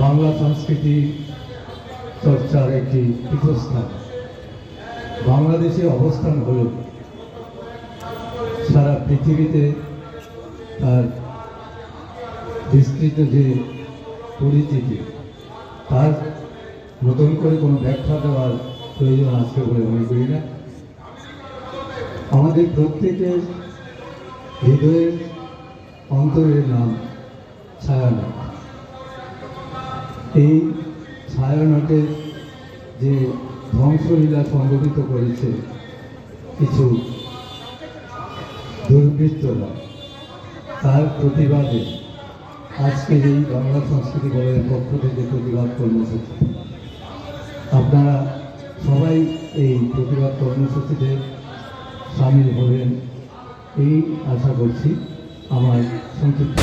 বাংলা সংস্কৃতি চর্চার একটি পীঠস্থান বাংলাদেশে অবস্থান হল সারা পৃথিবীতে তার বিস্তৃত যে পরিচিতি, তার নতুন করে কোনো ব্যাখ্যা দেওয়ার প্রয়োজন আছে বলে মনে করি না। আমাদের প্রত্যেকের হৃদয়ের অন্তরের নাম ছায়ানট এই ছায়ানটের যে ধ্বংসলীলা সংগঠিত করেছে কিছু দুর্বৃত্তরা, তার প্রতিবাদে আজকের এই বাংলা সংস্কৃতি বলের পক্ষ থেকে প্রতিবাদ কর্মসূচি। আপনারা সবাই এই প্রতিবাদ কর্মসূচিতে সামিল হবেন এই আশা করছি। আমার সংক্ষিপ্ত